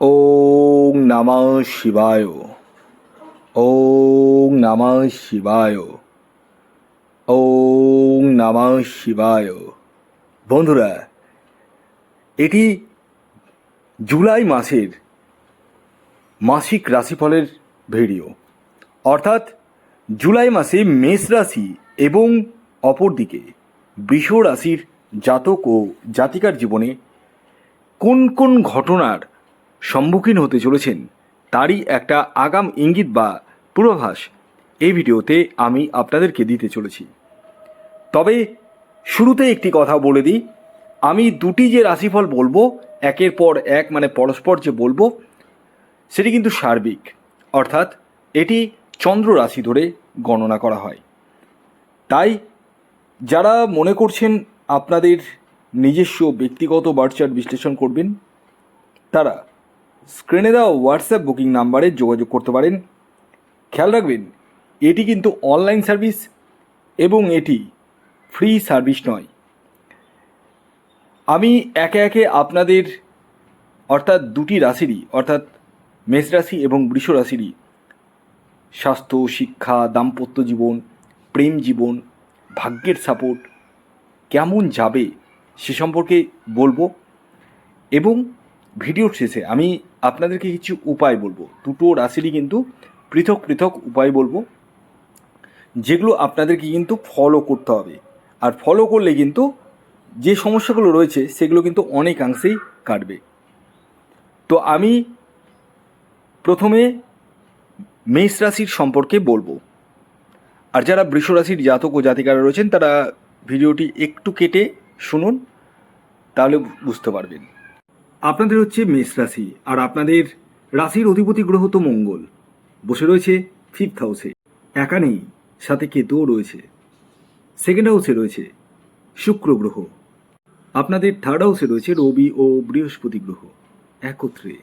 ওং নমঃ শিবায়। ওং নমঃ শিবায়। ওং নমঃ শিবায়। বন্ধুরা, এটি জুলাই মাসের মাসিক রাশিফলের ভিডিও। অর্থাৎ জুলাই মাসে মেষ রাশি এবং অপরদিকে বৃষ রাশির জাতক ও জাতিকার জীবনে কোন কোন ঘটনার সম্মুখীন হতে চলেছেন। তারই একটা আগাম ইঙ্গিত বা পূর্বাভাস এই ভিডিওতে আমি আপনাদেরকে দিতে চলেছি। তবে শুরুতে একটি কথা বলে দিই। আমি দুটি যে রাশিফল বলব, একের পর এক মানে পরস্পর যে বলব, সেটি কিন্তু সার্বিক। অর্থাৎ এটি চন্দ্র রাশি ধরে গণনা করা হয়। তাই যারা মনে করছেন আপনাদের নিজস্ব ব্যক্তিগত বার্চার বিশ্লেষণ করবেন, তারা স্ক্রিনে দেওয়া হোয়াটসঅ্যাপ বুকিং নাম্বারে যোগাযোগ করতে পারেন। খেয়াল রাখবেন, এটি কিন্তু অনলাইন সার্ভিস এবং এটি ফ্রি সার্ভিস নয়। আমি একে একে আপনাদের, অর্থাৎ দুটি রাশিরই, অর্থাৎ মেষ রাশি এবং বৃষ রাশিরই স্বাস্থ্য, শিক্ষা, দাম্পত্য জীবন, প্রেম জীবন, ভাগ্যের সাপোর্ট কেমন যাবে সে সম্পর্কে বলব। এবং ভিডিওর শেষে আমি আপনাদেরকে কিছু উপায় বলব। দুটো রাশিরই কিন্তু পৃথক পৃথক উপায় বলব, যেগুলো আপনাদেরকে কিন্তু ফলো করতে হবে। আর ফলো করলে কিন্তু যে সমস্যাগুলো রয়েছে, সেগুলো কিন্তু অনেকাংশেই কাটবে। তো আমি প্রথমে মেষ রাশির সম্পর্কে বলব। আর যারা বৃষ রাশির জাতক ও জাতিকারা রয়েছেন, তারা ভিডিওটি একটু কেটে শুনুন, তাহলে বুঝতে পারবেন। আপনাদের হচ্ছে মেষ রাশি, আর আপনাদের রাশির অধিপতি গ্রহ তো মঙ্গল। বসে রয়েছে ফিফথ হাউসে একা নেই, সাথে কেতুও রয়েছে। সেকেন্ড হাউসে রয়েছে শুক্র গ্রহ। আপনাদের থার্ড হাউসে রয়েছে রবি ও বৃহস্পতি গ্রহ, একত্রে।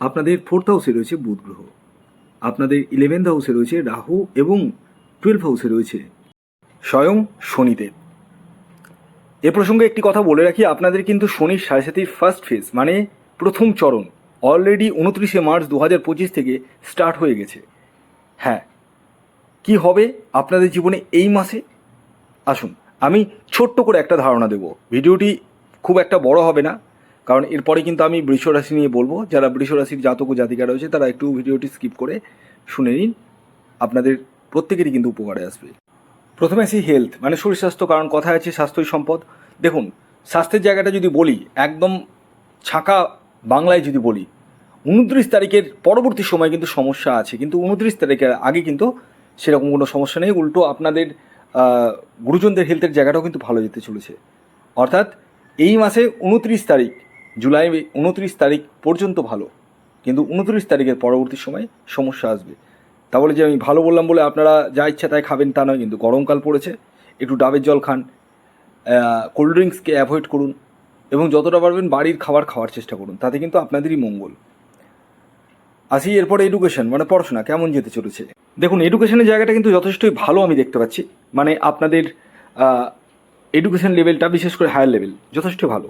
আপনাদের ফোর্থ হাউসে রয়েছে বুধ গ্রহ। আপনাদের ইলেভেন্থ হাউসে রয়েছে রাহু এবং টুয়েলভ হাউসে রয়েছে স্বয়ং শনিদেব। এ প্রসঙ্গে একটি কথা বলে রাখি, আপনাদের কিন্তু শনির সাড়ে সাতির ফার্স্ট ফেজ মানে প্রথম চরণ অলরেডি উনত্রিশে মার্চ দু হাজার পঁচিশ থেকে স্টার্ট হয়ে গেছে। হ্যাঁ কি হবে আপনাদের জীবনে এই মাসে? আসুন, আমি ছোট্ট করে একটা ধারণা দেব। ভিডিওটি খুব একটা বড় হবে না, কারণ এরপরে কিন্তু আমি বৃষ রাশি নিয়ে বলব। যারা বৃষ রাশির জাতক ও জাতিকা রয়েছে, তারা একটু ভিডিওটি স্কিপ করে শুনে নিন। আপনাদের প্রত্যেকেরই কিন্তু উপকারে আসবে। প্রথমে আসি হেলথ মানে শরীর স্বাস্থ্য, কারণ কথা আছে স্বাস্থ্যই সম্পদ। দেখুন, স্বাস্থ্যের জায়গাটা যদি বলি, একদম ছাঁকা বাংলায় যদি বলি, উনত্রিশ তারিখের পরবর্তী সময় কিন্তু সমস্যা আছে, কিন্তু উনত্রিশ তারিখের আগে কিন্তু সেরকম কোনো সমস্যা নেই। উল্টো আপনাদের গুরুজনদের হেলথের জায়গাটাও কিন্তু ভালো যেতে চলেছে। অর্থাৎ এই মাসে উনত্রিশ তারিখ, জুলাই উনত্রিশ তারিখ পর্যন্ত ভালো, কিন্তু উনত্রিশ তারিখের পরবর্তী সময় সমস্যা আসবে। তা বলে যে আমি ভালো বললাম বলে আপনারা যা ইচ্ছা তাই খাবেন, তা নয়, কিন্তু গরমকাল পড়েছে, একটু ডাবের জল খান কোল্ড ড্রিঙ্কসকে অ্যাভয়েড করুন, এবং যতটা পারবেন বাড়ির খাবার খাওয়ার চেষ্টা করুন, তাতে কিন্তু আপনাদেরই মঙ্গল। আসি এরপরে এডুকেশন মানে পড়াশোনা, কেমন যেতে চলেছে? দেখুন এডুকেশনের জায়গাটা কিন্তু যথেষ্টই ভালো আমি দেখতে পাচ্ছি মানে আপনাদের এডুকেশন লেভেলটা বিশেষ করে হায়ার লেভেল যথেষ্ট ভালো।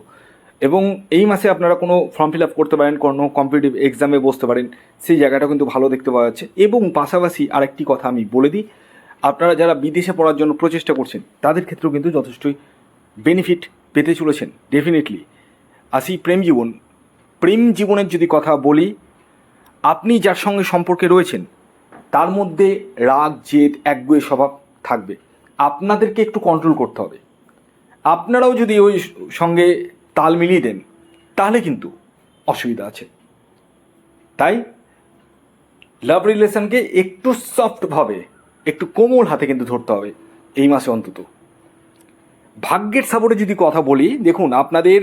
এবং এই মাসে আপনারা কোনো ফর্ম ফিল আপ করতে পারেন, কোনো কম্পিটিটিভ এক্সামে বসতে পারেন, সেই জায়গাটা কিন্তু ভালো দেখতে পাওয়া যাচ্ছে। এবং পাশাপাশি আরেকটি কথা আমি বলে দিই, আপনারা যারা বিদেশে পড়ার জন্য প্রচেষ্টা করছেন, তাদের ক্ষেত্রেও কিন্তু যথেষ্টই বেনিফিট পেতে চলেছেন ডেফিনেটলি আসি প্রেম জীবন। প্রেম জীবনের যদি কথা বলি, আপনি যার সঙ্গে সম্পর্কে রয়েছেন, তার মধ্যে রাগ, জেদ, একগুয়ে স্বভাব থাকবে। আপনাদেরকে একটু কন্ট্রোল করতে হবে। আপনারাও যদি ওই সঙ্গে তাল মিলিয়ে দেন, তাহলে কিন্তু অসুবিধা আছে। তাই লাভ রিলেশনকে একটু সফটভাবে একটু কোমল হাতে কিন্তু ধরতে হবে এই মাসে অন্তত। ভাগ্যের সাপোর্টে যদি কথা বলি, দেখুন আপনাদের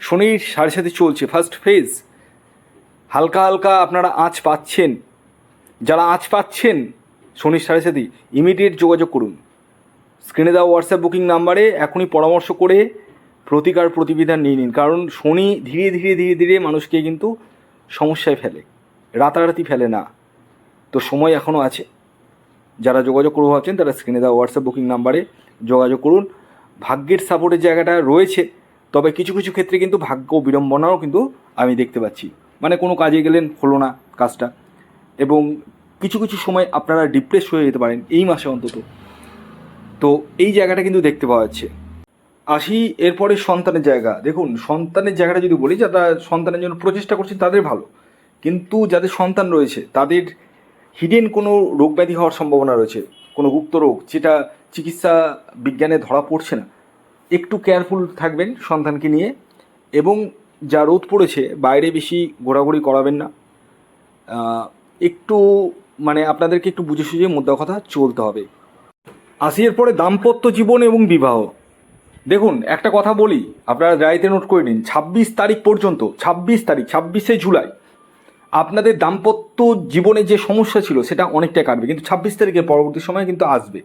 শনির সাড়ে সাথে চলছে ফার্স্ট ফেজ হালকা হালকা আপনারা আঁচ পাচ্ছেন। যারা আঁচ পাচ্ছেন শনির সাড়ে সাথে ইমিডিয়েট যোগাযোগ করুন। স্ক্রিনে দেওয়া হোয়াটসঅ্যাপ বুকিং নাম্বারে এখনই পরামর্শ করে প্রতিকার প্রতিবিধান নিয়ে নিন। কারণ শনি ধীরে ধীরে ধীরে ধীরে মানুষকে কিন্তু সমস্যায় ফেলে। রাতারাতি ফেলে না। তো সময় এখনও আছে। যারা যোগাযোগ করব ভাবছেন, তারা স্ক্রিনে দেওয়া হোয়াটসঅ্যাপ বুকিং নাম্বারে যোগাযোগ করুন। ভাগ্যের সাপোর্টের জায়গাটা রয়েছে। তবে কিছু কিছু ক্ষেত্রে কিন্তু ভাগ্য বিড়ম্বনাও কিন্তু আমি দেখতে পাচ্ছি। মানে কোনো কাজে গেলেন, হলো না কাজটা। এবং কিছু কিছু সময় আপনারা ডিপ্রেস হয়ে যেতে পারেন এই মাসে অন্তত। তো এই জায়গাটা কিন্তু দেখতে পাওয়া যাচ্ছে। আসি এরপরে সন্তানের জায়গা। দেখুন, সন্তানের জায়গাটা যদি বলি, যারা সন্তানের জন্য প্রচেষ্টা করছেন তাদের ভালো। কিন্তু যাদের সন্তান রয়েছে, তাদের হিডেন কোনো রোগ ব্যাধি হওয়ার সম্ভাবনা রয়েছে, কোনো গুপ্ত রোগ, যেটা চিকিৎসা বিজ্ঞানে ধরা পড়ছে না। একটু কেয়ারফুল থাকবেন সন্তানকে নিয়ে, এবং যা রোদ পড়েছে, বাইরে বেশি ঘোরাঘুরি করাবেন না। একটু মানে আপনাদেরকে একটু বুঝে সুঝে মোদ্দা কথা চলতে হবে। আসি এরপরে দাম্পত্য জীবন এবং বিবাহ। দেখুন, একটা কথা বলি, আপনারা ডায়েরিতে নোট করে নিন, ছাব্বিশ তারিখ পর্যন্ত, ছাব্বিশ তারিখ, ছাব্বিশে জুলাই, আপনাদের দাম্পত্য জীবনে যে সমস্যা ছিল, সেটা অনেকটা কাটবে, কিন্তু ছাব্বিশ তারিখের পরবর্তী সময় কিন্তু আসবে।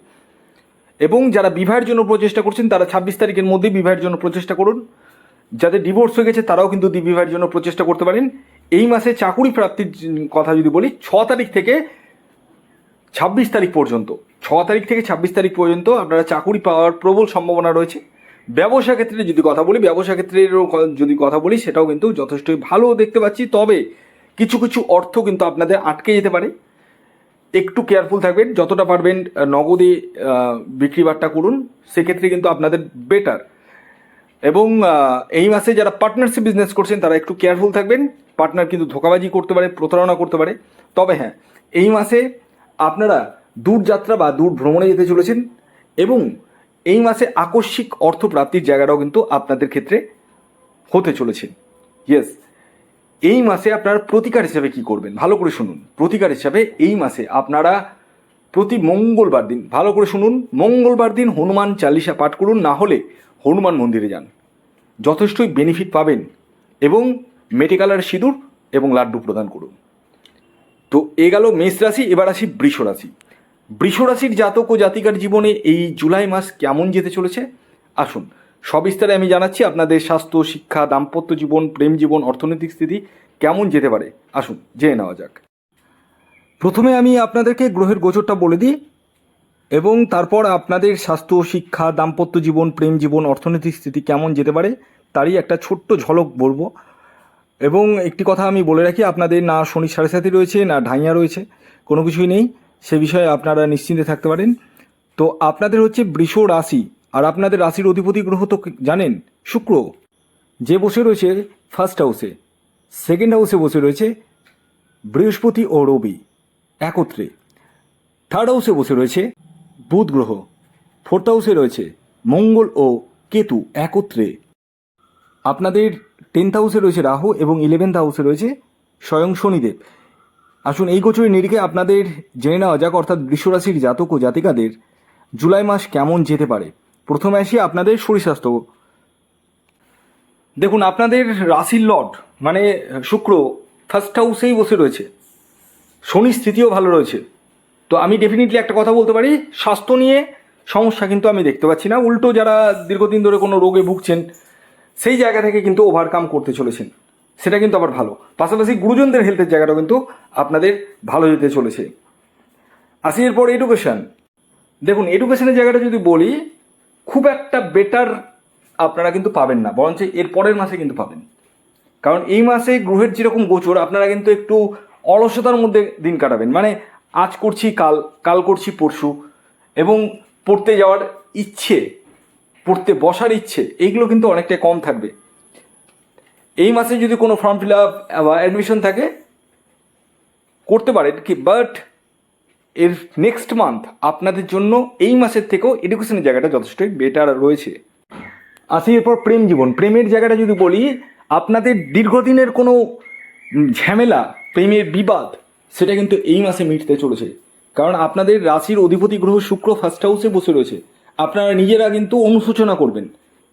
এবং যারা বিবাহের জন্য প্রচেষ্টা করছেন, তারা ছাব্বিশ তারিখের মধ্যে বিবাহের জন্য প্রচেষ্টা করুন। যাদের ডিভোর্স হয়ে গেছে, তারাও কিন্তু বিবাহের জন্য প্রচেষ্টা করতে পারেন। এই মাসে চাকুরি প্রাপ্তির কথা যদি বলি, ছ তারিখ থেকে ছাব্বিশ তারিখ পর্যন্ত, ছ তারিখ থেকে ছাব্বিশ তারিখ পর্যন্ত আপনারা চাকুরি পাওয়ার প্রবল সম্ভাবনা রয়েছে। ব্যবসা ক্ষেত্রে যদি কথা বলি, ব্যবসা ক্ষেত্রেরও যদি কথা বলি, সেটাও কিন্তু যথেষ্টই ভালো দেখতে পাচ্ছি। তবে কিছু কিছু অর্থ কিন্তু আপনাদের আটকে যেতে পারে। একটু কেয়ারফুল থাকবেন, যতটা পারবেন নগদে বিক্রি বাট্টা করুন, সেক্ষেত্রে কিন্তু আপনাদের বেটার এবং এই মাসে যারা পার্টনারশিপ বিজনেস করছেন, তারা একটু কেয়ারফুল থাকবেন। পার্টনার কিন্তু ধোকাবাজি করতে পারে, প্রতারণা করতে পারে। তবে হ্যাঁ এই মাসে আপনারা দূর যাত্রা বা দূর ভ্রমণে যেতে চলেছেন এবং এই মাসে আকস্মিক অর্থ প্রাপ্তির জায়গাটাও কিন্তু আপনাদের ক্ষেত্রে হতে চলেছে। ইয়েস এই মাসে আপনারা প্রতিকার হিসাবে কি করবেন? ভালো করে শুনুন। প্রতিকার হিসাবে এই মাসে আপনারা প্রতি মঙ্গলবার দিন, ভালো করে শুনুন, মঙ্গলবার দিন হনুমান চালিসা পাঠ করুন, না হলে হনুমান মন্দিরে যান। যথেষ্টই বেনিফিট পাবেন এবং মেডিকালার সিঁদুর এবং লাড্ডু প্রদান করুন। তো এ গেল মেষ রাশি, এবার আসি বৃষ রাশি। বৃষ রাশির জাতক ও জাতিকার জীবনে এই জুলাই মাস কেমন যেতে চলেছে? আসুন, সবিস্তারে আমি জানাচ্ছি আপনাদের স্বাস্থ্য, শিক্ষা, দাম্পত্য জীবন, প্রেম জীবন, অর্থনৈতিক স্থিতি কেমন যেতে পারে। আসুন, জেনে নেওয়া যাক। প্রথমে আমি আপনাদেরকে গ্রহের গোচরটা বলে দিই এবং তারপর আপনাদের স্বাস্থ্য, শিক্ষা, দাম্পত্য জীবন, প্রেম জীবন, অর্থনৈতিক স্থিতি কেমন যেতে পারে তারই একটা ছোট্ট ঝলক বলব। এবং একটি কথা আমি বলে রাখি, আপনাদের না শনি সাড়ে সাথে রয়েছে, না ঢাইয়া রয়েছে, কোনো কিছুই নেই। সে বিষয়ে আপনারা নিশ্চিন্তে থাকতে পারেন। তো আপনাদের হচ্ছে বৃষ রাশি আর আপনাদের রাশির অধিপতি গ্রহ তো জানেন, শুক্র, যে বসে রয়েছে ফার্স্ট হাউসে সেকেন্ড হাউসে বসে রয়েছে বৃহস্পতি ও রবি একত্রে। থার্ড হাউসে বসে রয়েছে বুধ গ্রহ। ফোর্থ হাউসে রয়েছে মঙ্গল ও কেতু একত্রে। আপনাদের টেন্থ হাউসে রয়েছে রাহু এবং ইলেভেন্থ হাউসে রয়েছে স্বয়ং শনিদেব। আসুন এই গোচরের নিরিখে আপনাদের জেনে নেওয়া যাক, অর্থাৎ বৃষরাশির জাতক ও জাতিকাদের জুলাই মাস কেমন যেতে পারে। প্রথমে আসি আপনাদের শরীর স্বাস্থ্য। দেখুন, আপনাদের রাশির লর্ড মানে শুক্র ফার্স্ট হাউসেই বসে রয়েছে। শনির স্থিতিও ভালো রয়েছে। তো আমি ডেফিনেটলি একটা কথা বলতে পারি, স্বাস্থ্য নিয়ে সমস্যা কিন্তু আমি দেখতে পাচ্ছি না। উল্টো যারা দীর্ঘদিন ধরে কোনো রোগে ভুগছেন, সেই জায়গা থেকে কিন্তু ওভারকাম করতে চলেছেন। সেটা কিন্তু আবার ভালো। পাশাপাশি গুরুজনদের হেলথের জায়গাটাও কিন্তু আপনাদের ভালো যেতে চলেছে। আসি এরপর এডুকেশান দেখুন এডুকেশনের জায়গাটা যদি বলি, খুব একটা বেটার আপনারা কিন্তু পাবেন না, বরঞ্চ এর পরের মাসে কিন্তু পাবেন। কারণ এই মাসে গ্রহের যেরকম গোচর, আপনারা কিন্তু একটু অলসতার মধ্যে দিন কাটাবেন। মানে আজ করছি, কাল কাল করছি, পরশু। এবং পড়তে যাওয়ার ইচ্ছে, পড়তে বসার ইচ্ছে, এইগুলো কিন্তু অনেকটাই কম থাকবে। এই মাসে যদি কোনো ফর্ম ফিল আপ বা অ্যাডমিশন থাকে, করতে পারেন কি? বাট এর নেক্সট মান্থ আপনাদের জন্য এই মাসের থেকেও এডুকেশনের জায়গাটা যথেষ্টই বেটার রয়েছে। আসি এরপর প্রেম জীবন। প্রেমের জায়গাটা যদি বলি, আপনাদের দীর্ঘদিনের কোনো ঝামেলা, প্রেমের বিবাদ, সেটা কিন্তু এই মাসে মিটতে চলেছে। কারণ আপনাদের রাশির অধিপতি গ্রহ শুক্র ফার্স্ট হাউসে বসে রয়েছে। আপনারা নিজেরা কিন্তু অনুশোচনা করবেন।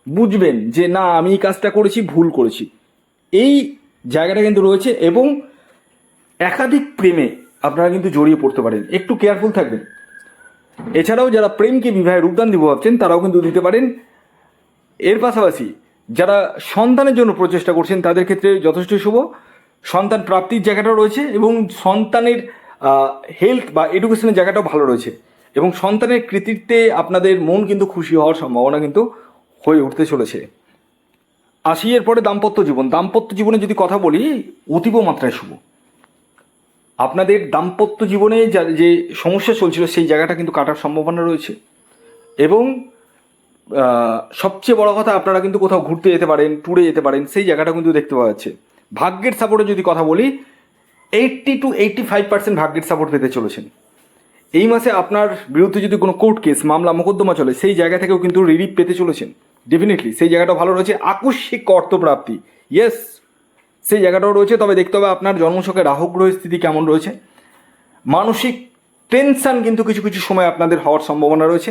বুঝবেন যে, না, আমি এই কাজটা করেছি, ভুল করেছি। এই জায়গাটা কিন্তু রয়েছে এবং একাধিক প্রেমে আপনারা কিন্তু জড়িয়ে পড়তে পারেন। একটু কেয়ারফুল থাকবেন। এছাড়াও যারা প্রেমকে বিবাহে রূপদান দিব ভাবছেন, তারাও কিন্তু দিতে পারেন। এর পাশাপাশি যারা সন্তানের জন্য প্রচেষ্টা করছেন, তাদের ক্ষেত্রে যথেষ্ট শুভ। সন্তান প্রাপ্তির জায়গাটাও রয়েছে এবং সন্তানের হেলথ বা এডুকেশনের জায়গাটাও ভালো রয়েছে। এবং সন্তানের কৃতিত্বে আপনাদের মন কিন্তু খুশি হওয়ার সম্ভাবনা কিন্তু হয়ে উঠতে চলেছে। আসি এরপরে দাম্পত্য জীবন। দাম্পত্য জীবনে যদি কথা বলি, অতীব মাত্রায় শুভ। আপনাদের দাম্পত্য জীবনে যা সমস্যা চলছিল, সেই জায়গাটা কিন্তু কাটার সম্ভাবনা রয়েছে। এবং সবচেয়ে বড় কথা, আপনারা কিন্তু কোথাও ঘুরতে যেতে পারেন ট্যুরে যেতে পারেন, সেই জায়গাটা কিন্তু দেখতে পাওয়া যাচ্ছে। ভাগ্যের সাপোর্টে যদি কথা বলি eighty two eighty five percent ভাগ্যের সাপোর্ট পেতে চলেছেন। এই মাসে আপনার বিরুদ্ধে যদি কোনো কোর্ট কেস মামলা, মোকদ্দমা চলে, সেই জায়গা থেকেও কিন্তু রিলিফ পেতে চলেছেন। ডেফিনেটলি সেই জায়গাটা ভালো রয়েছে। আকস্মিক অর্থপ্রাপ্তি। ইয়েস সেই জায়গাটাও রয়েছে, তবে দেখতে হবে আপনার রাহু গ্রহের স্থিতি কেমন রয়েছে। মানসিক টেনশন কিন্তু কিছু কিছু সময় আপনাদের হওয়ার সম্ভাবনা রয়েছে।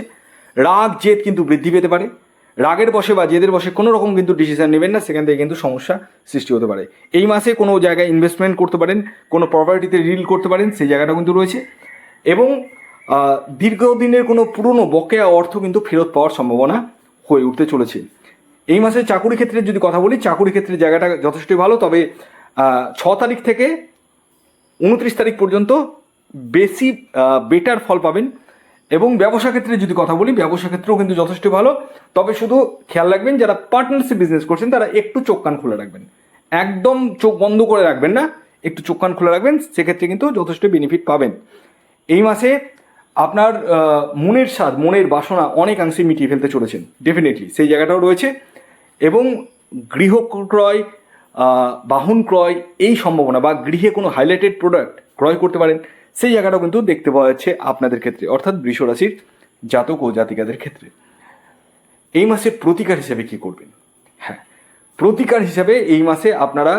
রাগ, জেদ কিন্তু বৃদ্ধি পেতে পারে। রাগের বসে বা জেদের বসে কোনো রকম কিন্তু ডিসিশন নেবেন না, সেখান থেকে কিন্তু সমস্যা সৃষ্টি হতে পারে। এই মাসে কোনো জায়গায় ইনভেস্টমেন্ট করতে পারেন, কোনো প্রপার্টিতে রিল করতে পারেন, সেই জায়গাটা কিন্তু রয়েছে। এবং দীর্ঘদিনের কোনো পুরনো বকেয়া অর্থ কিন্তু ফেরত পাওয়ার সম্ভাবনা হয়ে উঠতে চলেছে। এই মাসে চাকুরি ক্ষেত্রে যদি কথা বলি, চাকুরি ক্ষেত্রে জায়গাটা যথেষ্টই ভালো, তবে ছ তারিখ থেকে উনত্রিশ তারিখ পর্যন্ত বেশি বেটার ফল পাবেন। এবং ব্যবসা ক্ষেত্রে যদি কথা বলি, ব্যবসা ক্ষেত্রেও কিন্তু যথেষ্ট ভালো। তবে শুধু খেয়াল রাখবেন, যারা পার্টনারশিপ বিজনেস করছেন, তারা একটু চোখ কান খুলে রাখবেন। একদম চোখ বন্ধ করে রাখবেন না, একটু চোখ কান খুলে রাখবেন, সেক্ষেত্রে কিন্তু যথেষ্ট বেনিফিট পাবেন। এই মাসে আপনার মনের স্বাদ, মনের বাসনা অনেকাংশে মিটিয়ে ফেলতে চলেছেন ডেফিনেটলি সেই জায়গাটাও রয়েছে। এবং গৃহ ক্রয় বাহন ক্রয়, এই সম্ভাবনা বা গৃহে কোনো হাইলাইটেড প্রোডাক্ট ক্রয় করতে পারেন, সেই জায়গাটাও কিন্তু দেখতে পাওয়া যাচ্ছে আপনাদের ক্ষেত্রে, অর্থাৎ বৃষরাশির জাতক ও জাতিকাদের ক্ষেত্রে। এই মাসে প্রতিকার হিসেবে কি করবেন? হ্যাঁ প্রতিকার হিসাবে এই মাসে আপনারা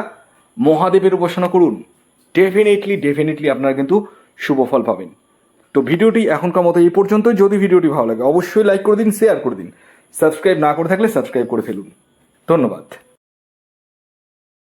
মহাদেবের উপাসনা করুন। ডেফিনেটলি ডেফিনেটলি আপনারা কিন্তু শুভ ফল পাবেন। তো ভিডিওটি এখনকার মতো এই পর্যন্ত যদি ভিডিওটি ভালো লাগে, অবশ্যই লাইক করে দিন শেয়ার করে দিন। সাবস্ক্রাইব না করে থাকলে সাবস্ক্রাইব করে ফেলুন। ধন্যবাদ।